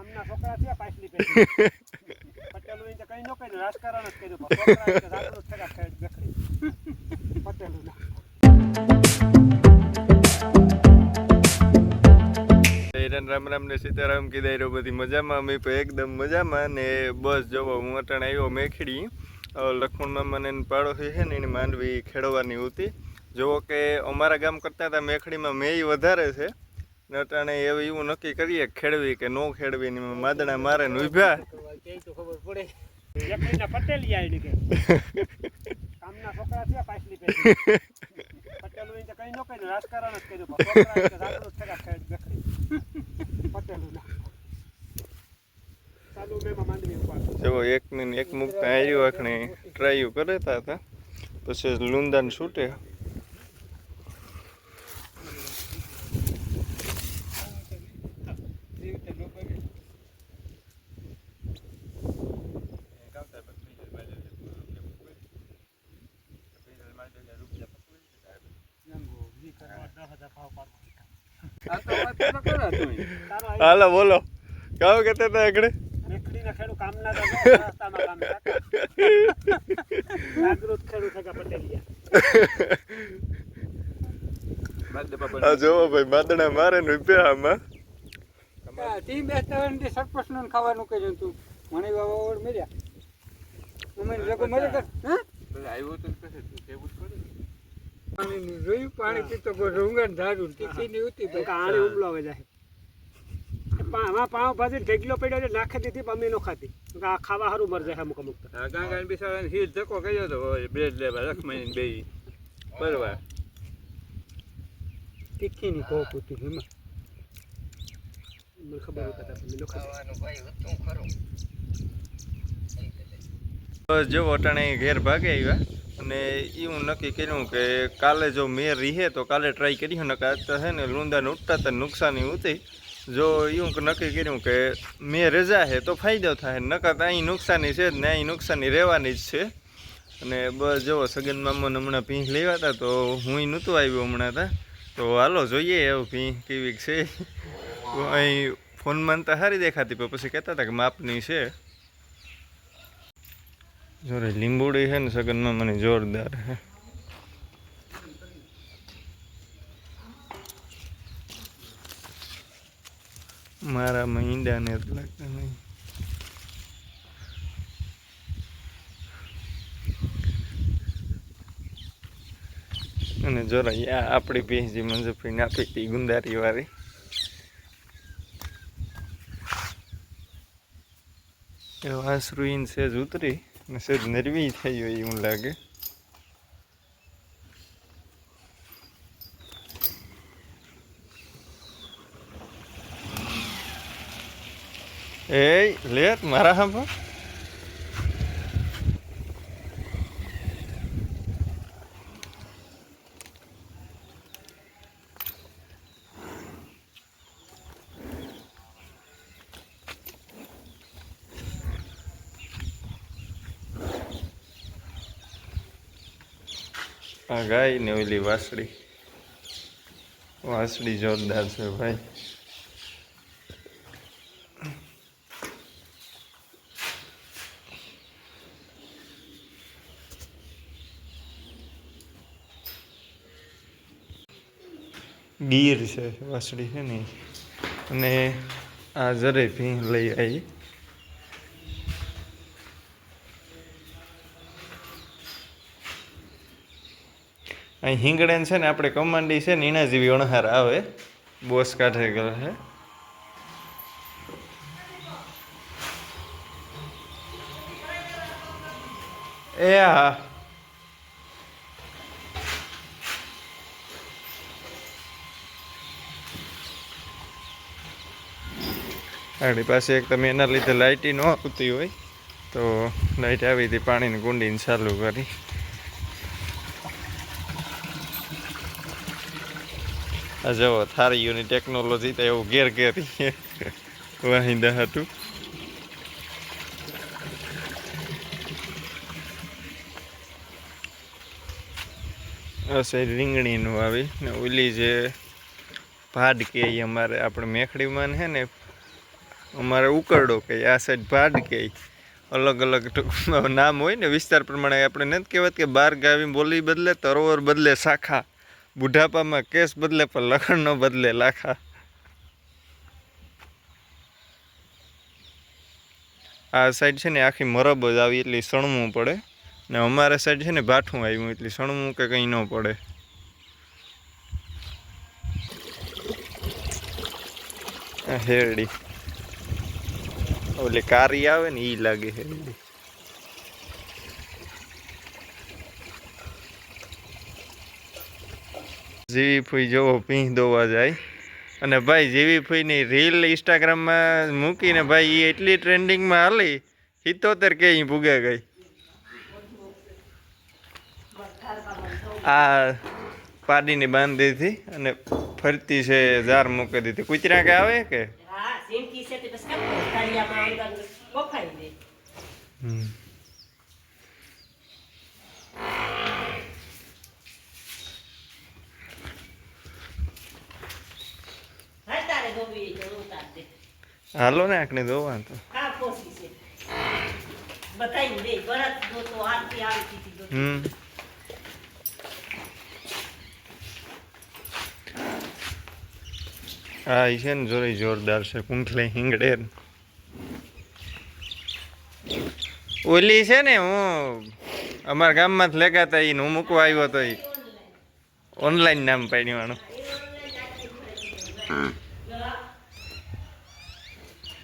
કામના છોકરા છે પાછલી પેઢી. પટેલું એને કઈ ન કઈ રાજકારણ જ કર્યું પણ છોકરા એટલે જાગૃત થયા ખેડ બેકડી પટેલું હિરણ રામ રામ ને સીતારામ કીધા રહ્યો બધી મજામાં. અમે એકદમ મજામાં ને બસ જોવો હું અટાણ આવ્યો મેખડી. અ, મને પાડોશી છે ને એની માંડવી ખેડવાની હતી. જોવો કે અમારા ગામ કરતાં ત્યાં મેખડીમાં મેય વધારે છે. ને અટાણે એવું એવું નક્કી કરીએ ખેડવી કે નો ખેડવી ને માદણા મારે ને ઉભ્યા જ એક ને એક મુક્ત આવ્યું આખણે ટ્રાયું કરતા હતા. પછી લુંદાને છૂટે હાલો બોલો કાવ કહેતા હતા આગળ મેકડીના ખેડૂ કામના તો જો રસ્તામાં કામ થતા. બોલો. ખેડૂત કે પટેલિયા. આ જોવો ભાઈ માદણા મારે ને ઉભ્યા આમાં. ટીમ બેસતા સરપંચનું ખાવાનું કહ્યું તું. મને બાબા ઓર મળ્યા અમે લોકો મજા કર હા? જોયું? પાણી પીતો રૂંગણ ધારું તીખી ની ઉતી કાણી ઉમલો આવે જાય. આમાં પાવ ભાજી ઢગલો પડ્યો નાખી દીધી પણ અમે નો ખાધી. આ ખાવા સારું મર જાય અમુક અમુક તો. ગાંગા બિસાડા હીર ધક્કો કર્યો તો બ્રેડ લેવા બે. બરોબર તીખી ની કોક ઉતી એમાં. મને ખબર હોય કદાચ અમે નો ખાધી. બસ જો અટાણે ઘેર ભાગે આવ્યા. અને એવું નક્કી કર્યું કે કાલે જો મેં રીહે તો કાલે ટ્રાય કરી હું કાં તો છે ને લૂંદાને ઉઠતા તો નુકસાની ઉતી જો એવું નક્કી કર્યું કે મેં રજા હે તો ફાયદો થાય નકા તો અહીં નુકસાની છે જ ને અહીં નુકસાની રહેવાની જ છે. અને બસ જુઓ સગન મામાને હમણાં ભીંસ લેવા હતા તો હું નહોતું આવ્યું હમણાં તા. તો હાલો જોઈએ એવું ભીંસ કેવી છે. તો અહીં ફોનમાં તો સારી દેખાતી પણ પછી કહેતા હતા કે માપની છે. જોરે લીંબુડી છે ને સગનમાં મને જોરદાર છે. મારામાં ઈંડાને જ લાગતા નહીં. અને જોરા યા આપણી જે મંજુફરી નાખી હતી ગુંદારી વાળી. એ વાસરુઈન સેજ ઉતરી. ને સેજ નરવી થઈ હોય એવું લાગે એ લે મારા હા આ ગાય ને ઓલી વાસળી. વાસળી જોરદાર છે ભાઈ. ગીર છે વાસળી છે ને અને આ જરે ભીં લઈ આવી અહીં હિંગડેન છે ને, આપણે કમાન્ડી છે ને એના જેવી અણહાર આવે. બોસ કાઢે ગયો છે એ હા આપણી પાસે એક તમે એના લીધે લાઇટી ન આવતી હોય, તો લાઇટ આવી હતી, પાણીની કુંડીને ચાલુ કરી. જુઓ થારીઓની ટેકનોલોજી તો એવું ઘેર ઘેર વાહિંદા હતું. સાઈડ રીંગણીનું આવી, ને ઓલી જે ભાડ કે અમારે આપણે મેખડીમાં છે ને, અમારે ઉકરડો કહે આ સાઈડ ભાડ કહે અલગ અલગ નામ હોય ને, વિસ્તાર પ્રમાણે આપણે નથી કહેવાય કે બાર ગાવી બોલી બદલે, તરોવર બદલે, શાખા. બુઢાપામાં કેસ બદલે પણ લખણનો બદલે લાખા. આ સાઈડ છે ને આખી મરબ જ આવી, એટલી સણવું પડે. ને અમારા સાઈડ છે ને ભાઠું આવ્યું, એટલે સણવું કે કંઈ ન પડે. હેરડી. ઓલી કારી આવે ને એ લાગે હેરડી. જીવી ફૂઈ જોવો પીંહ દોવા જાય. અને ભાઈ જેવી ફૂઈની રીલ ઇન્સ્ટાગ્રામમાં મૂકીને ભાઈ એ એટલી ટ્રેન્ડિંગમાં હાલી સિત્તોતેર કે ભૂગે ગઈ. આ પાડીને બાંધી હતી અને ફરતી છે ઝાર મૂકી દીધી. કૂતરા કે આવે કે? હા સિંકી છે તે બસ કામ કરે તળિયામાં અંદર બફાઈ દે હમ. હા તારે ગોવી તો ઉતાર દે હાલો ને આંકને દે હતી દો હમ. હા એ છે ને જોરે જોરદાર છે કુંઠલે હિંગડે ઓલી છે ને હું અમારા ગામમાં લેગાતા ઈ ને હું મૂકવા આવ્યો તો એ ઓનલાઈન. નામ પાડ્યું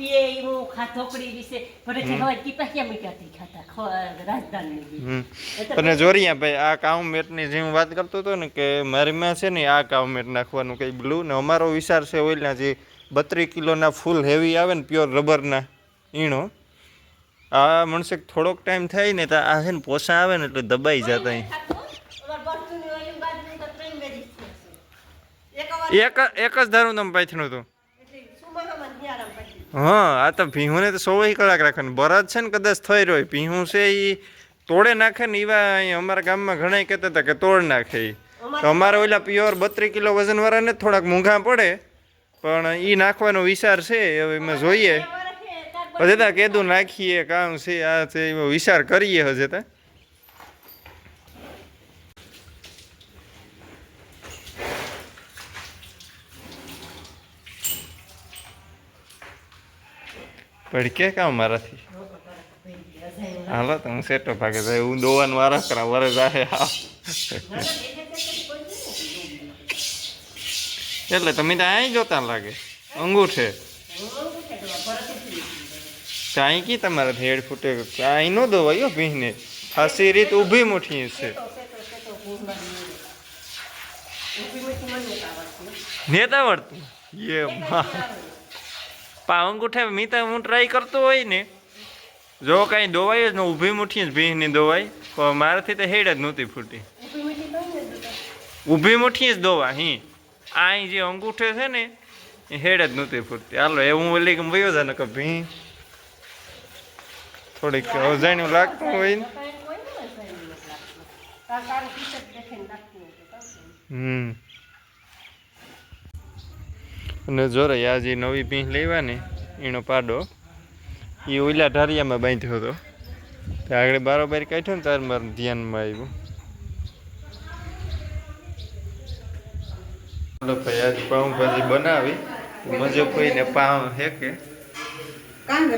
પીએ એવું ખા ઢોકળી વિશે. ભલે છે હવે ટીપા ક્યાં મીઠાથી ખાતા રાજધાની અને જોરિયા ભાઈ આ કાઉમેટની જે હું વાત કરતો હતો ને કે મારી માં છે ને આ કાઉમેટ નાખવાનું કંઈ બ્લુ ને અમારો વિચાર છે ઓઈલના જે બત્રીસ કિલોના ફૂલ હેવી આવે ને પ્યોર રબરના ઈણો આ મણસે થોડોક ટાઈમ થાય ને તો આ છે ને પોસા આવે ને એટલે દબાઈ જતા. એક એક જ ધારું તમે પાથર્યું હતું એટલે સુમાહામાં ન્યારામ પડી. હા આ તો ભીહુંને તો સોળ કલાક રાખે ને બરાદ છે ને કદાચ થઈ રહ્યો ભીહું છે એ તોડે નાખે ને એવા અમારા ગામમાં ઘણા કહેતા હતા કે તોડ નાખે એ તો અમારે ઓલા પ્યોર બત્રીસ કિલો વજનવાળાને થોડાક મૂંઘા પડે પણ એ નાખવાનો વિચાર છે હવે એમાં જોઈએ. હજે તા કેદું નાખીએ કામ છે આ છે એવો વિચાર કરીએ હજે તા. પડકે કામ મારાથી? હાલો, તો હું સેટો ભાગે જાય, હું દોવાનું વારા કરા, વરે જાહે હા. એટલે તમે તો અહીં જોતા લાગે? અંગૂઠે? કાંઈ કી તમારે હેડ ફૂટે. કાંઈ નો દોવાયો ભીને ખાસી રીત ઊભી મુઠી છે. નેતા વળતું એ પા અંગૂઠે મીતા હું ટ્રાય કરતો હોય ને જો કાંઈ દોવાય જ ન ઊભી મુઠી જ ભીંની દોવાય પણ મારાથી તો હેડ જ નહોતી ફૂટી. ઊભી મુઠી જ દોવા હી. આ અહીં જે અંગૂઠે છે ને એ હેડ જ નહોતી ફૂટતી. હાલો એ હું ઓલી વયો ને કે ભી. થોડીક અજાણ્યું લાગતું હોય ને. હમ. અને જો રે આ જે નવી ભીંસ લેવા ને એનો પાડો એ ઓલા ઢારિયામાં બાંધ્યો હતો. તો આગળ બારોબાર કાઢ્યો ને તાર મારું ધ્યાનમાં આવ્યું. ચાલો ભાઈ આજે પાઉંભાજી બનાવી. મજો કોઈને પાઉં હેકે કાંદે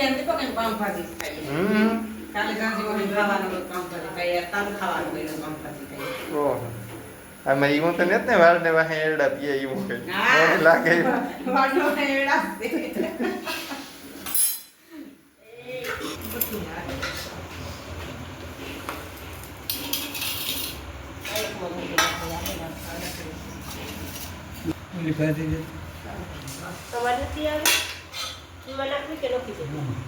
બાટલો આપણે કઈ ના કાલે ખાવાનું તારું ખાવાનું ઓહો. ઈવું તો નથી ને વાળને વાહે એરડા પીએ. કઈ લાગે વાડો એડા આવી? એમાં નાખવી કે નથી દેવી